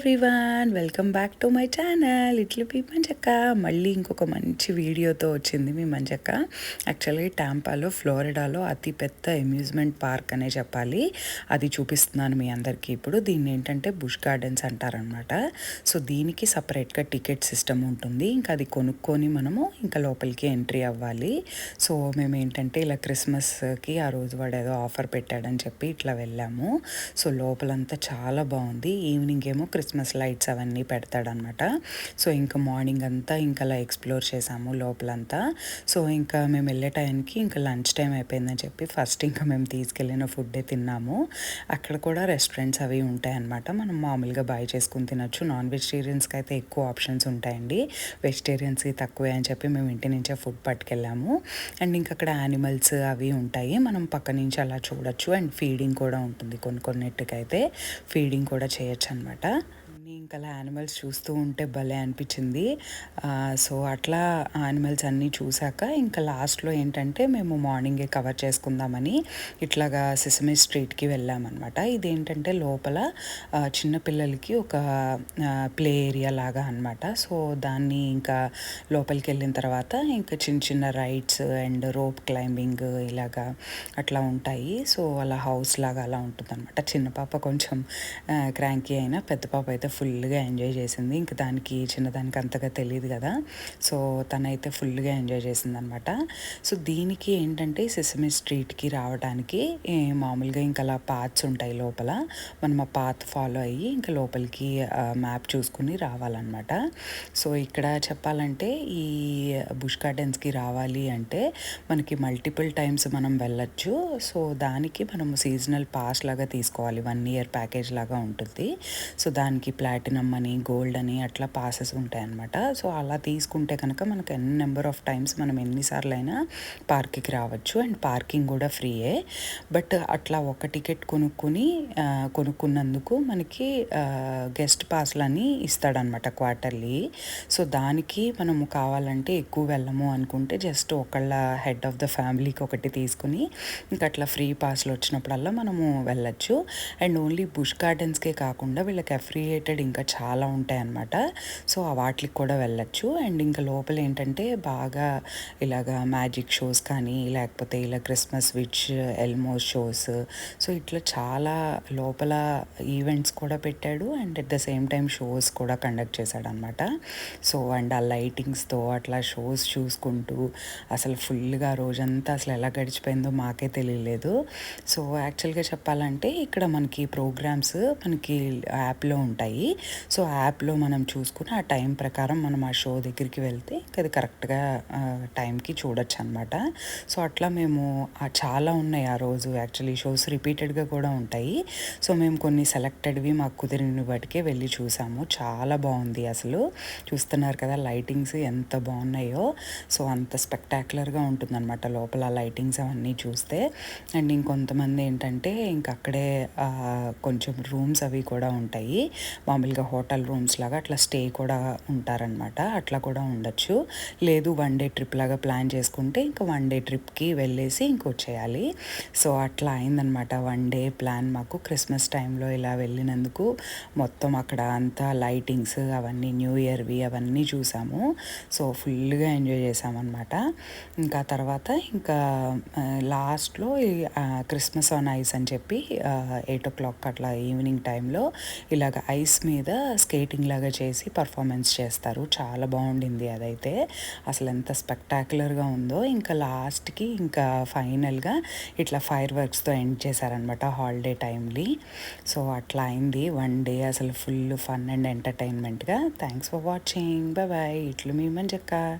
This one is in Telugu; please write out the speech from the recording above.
Everyone welcome back to my channel ఇట్లు పీ మంజక్క మళ్ళీ ఇంకొక మంచి వీడియోతో వచ్చింది మీ మంజక్క. యాక్చువల్లీ టాంపాలో ఫ్లోరిడాలో అతి పెద్ద అమ్యూజ్మెంట్ పార్క్ అనే చెప్పాలి. అది చూపిస్తున్నాను మీ అందరికీ ఇప్పుడు. దీన్ని ఏంటంటే బుష్ గార్డెన్స్ అంటారనమాట సో దీనికి సపరేట్గా టికెట్ సిస్టమ్ ఉంటుంది. ఇంకా అది కొనుక్కొని మనము ఇంకా లోపలికి ఎంట్రీ అవ్వాలి. సో మేము ఏంటంటే ఇలా క్రిస్మస్కి ఆ రోజు వాడు ఏదో ఆఫర్ పెట్టాడని చెప్పి ఇట్లా వెళ్ళాము. సో లోపలంతా చాలా బాగుంది. ఈవినింగ్ ఏమో క్రిస్మస్ క్రిస్మస్ లైట్స్ అవన్నీ పెడతాడనమాట. సో ఇంకా మార్నింగ్ అంతా ఇంకా అలా ఎక్స్ప్లోర్ చేసాము లోపలంతా. సో ఇంకా మేము వెళ్ళే టైంకి ఇంకా లంచ్ టైం అయిపోయిందని చెప్పి ఫస్ట్ ఇంకా మేము తీసుకెళ్ళిన ఫుడ్డే తిన్నాము. అక్కడ కూడా రెస్టారెంట్స్ అవి ఉంటాయన్నమాట. మనం మామూలుగా బాయ్ చేసుకుని తినొచ్చు. నాన్ వెజిటేరియన్స్కి అయితే ఎక్కువ ఆప్షన్స్ ఉంటాయండి. వెజిటేరియన్స్కి తక్కువే అని చెప్పి మేము ఇంటి నుంచే ఫుడ్ పట్టుకెళ్ళాము. అండ్ ఇంకా అక్కడ యానిమల్స్ అవి ఉంటాయి. మనం పక్క నుంచి అలా చూడొచ్చు. అండ్ ఫీడింగ్ కూడా ఉంటుంది. కొన్ని కొన్నిటికైతే ఫీడింగ్ కూడా చేయొచ్చు అనమాట ఇంకా అలా యానిమల్స్ చూస్తూ ఉంటే భలే అనిపించింది. సో అట్లా యానిమల్స్ అన్నీ చూసాక ఇంకా లాస్ట్లో ఏంటంటే మేము మార్నింగే కవర్ చేసుకుందామని ఇట్లాగా సిసమి స్ట్రీట్కి వెళ్ళామన్నమాట. ఇదేంటంటే లోపల చిన్నపిల్లలకి ఒక ప్లే ఏరియా లాగా అనమాట సో దాన్ని ఇంకా లోపలికి వెళ్ళిన తర్వాత ఇంకా చిన్న చిన్న రైడ్స్ అండ్ రోప్ క్లైంబింగ్ ఇలాగా అట్లా ఉంటాయి. సో అలా హౌస్ లాగా అలా ఉంటుంది అనమాట చిన్న పాప కొంచెం క్రాంకీ అయినా పెద్ద పాప అయితే ఫుల్గా ఎంజాయ్ చేసింది. ఇంకా దానికి చిన్నదానికి అంతగా తెలియదు కదా. సో తనైతే ఫుల్గా ఎంజాయ్ చేసింది అనమాట సో దీనికి ఏంటంటే సిసమి స్ట్రీట్కి రావడానికి మామూలుగా ఇంకా అలా పాత్స్ ఉంటాయి లోపల. మనం ఆ పాత్ ఫాలో అయ్యి ఇంకా లోపలికి మ్యాప్ చూసుకుని రావాలన్నమాట సో ఇక్కడ చెప్పాలంటే ఈ బుష్ గార్డెన్స్కి రావాలి అంటే మనకి మల్టిపుల్ టైమ్స్ మనం వెళ్ళచ్చు. సో దానికి మనం సీజనల్ పాస్ లాగా తీసుకోవాలి. వన్ ఇయర్ ప్యాకేజ్ లాగా ఉంటుంది. సో దానికి ప్లాటినం అని గోల్డ్ అని అట్లా పాసెస్ ఉంటాయి అన్నమాట సో అలా తీసుకుంటే కనుక మనకు ఎన్ని నెంబర్ ఆఫ్ టైమ్స్ మనం ఎన్నిసార్లు అయినా పార్క్కి రావచ్చు. అండ్ పార్కింగ్ కూడా ఫ్రీయే బట్ అట్లా ఒక టికెట్ కొనుక్కుని కొనుక్కున్నందుకు మనకి గెస్ట్ పాస్లని ఇస్తాడనమాట క్వార్టర్లీ సో దానికి మనము కావాలంటే ఎక్కువ వెళ్ళము అనుకుంటే జస్ట్ ఒకళ్ళ హెడ్ ఆఫ్ ద ఫ్యామిలీకి ఒకటి తీసుకుని ఇంకా అట్లా ఫ్రీ పాస్లు వచ్చినప్పుడల్లా మనము వెళ్ళచ్చు. అండ్ ఓన్లీ బుష్ గార్డెన్స్కే కాకుండా వీళ్ళకి రిలేటెడ్ ఇంకా చాలా ఉంటాయి అన్నమాట సో వాటికి కూడా వెళ్ళచ్చు. అండ్ ఇంకా లోపల ఏంటంటే బాగా ఇలాగా మ్యాజిక్ షోస్ కానీ లేకపోతే ఇలా Christmas witch Elmo shows. So ఇట్లా చాలా లోపల ఈవెంట్స్ కూడా పెట్టాడు. And at the same time shows కూడా కండక్ట్ చేశాడనమాట సో అండ్ ఆ లైటింగ్స్తో అట్లా షోస్ చూసుకుంటూ అసలు ఫుల్గా రోజంతా అసలు ఎలా గడిచిపోయిందో మాకే తెలియలేదు. సో యాక్చువల్గా చెప్పాలంటే ఇక్కడ మనకి ప్రోగ్రామ్స్ మనకి యాప్లో ఉంటాయి. సో యాప్లో మనం చూసుకుని ఆ టైం ప్రకారం మనం ఆ షో దగ్గరికి వెళ్తే అది కరెక్ట్గా టైంకి చూడొచ్చు అనమాట సో అట్లా మేము చాలా ఉన్నాయి ఆ రోజు. యాక్చువల్లీ షోస్ రిపీటెడ్గా కూడా ఉంటాయి. సో మేము కొన్ని సెలెక్టెడ్వి మాకు కుదిరిన బట్టికే వెళ్ళి చూసాము. చాలా బాగుంది అసలు. చూస్తున్నారు కదా లైటింగ్స్ ఎంత బాగున్నాయో. సో అంత స్పెక్టాక్యులర్గా ఉంటుందన్నమాట లోపల లైటింగ్స్ అవన్నీ చూస్తే. అండ్ ఇంకొంతమంది ఏంటంటే ఇంక అక్కడే కొంచెం రూమ్స్ అవి కూడా ఉంటాయి. మామూలుగా హోటల్ రూమ్స్ లాగా అట్లా స్టే కూడా ఉంటారనమాట అట్లా కూడా ఉండొచ్చు. లేదు వన్ డే ట్రిప్ లాగా ప్లాన్ చేసుకుంటే ఇంకా వన్ డే ట్రిప్కి వెళ్ళేసి ఇంకొచ్చేయాలి సో అట్లా అయిందనమాట వన్ డే ప్లాన్ మాకు క్రిస్మస్ టైంలో ఇలా వెళ్ళినందుకు మొత్తం అక్కడ అంతా లైటింగ్స్ అవన్నీ న్యూ ఇయర్వి అవన్నీ చూసాము. సో ఫుల్గా ఎంజాయ్ చేసామన్నమాట. ఇంకా తర్వాత ఇంకా లాస్ట్లో క్రిస్మస్ ఆన్ ఐస్ అని చెప్పి ఎయిట్ ఓ క్లాక్ అట్లా ఈవినింగ్ టైంలో ఇలాగ ఐస్ మీద స్కేటింగ్ లాగా చేసి పర్ఫార్మెన్స్ చేస్తారు. చాలా బాగుండింది అదైతే. అసలు ఎంత స్పెక్టాక్యులర్గా ఉందో. ఇంకా లాస్ట్కి ఇంకా ఫైనల్గా ఇట్లా ఫైర్ వర్క్స్తో ఎండ్ చేశారనమాట హాలిడే టైంలీ సో అట్లా అయింది. వన్ డే అసలు full fun and ఎంటర్టైన్మెంట్గా. Thanks for watching. Bye bye ఇట్లు మీ మంజక్క.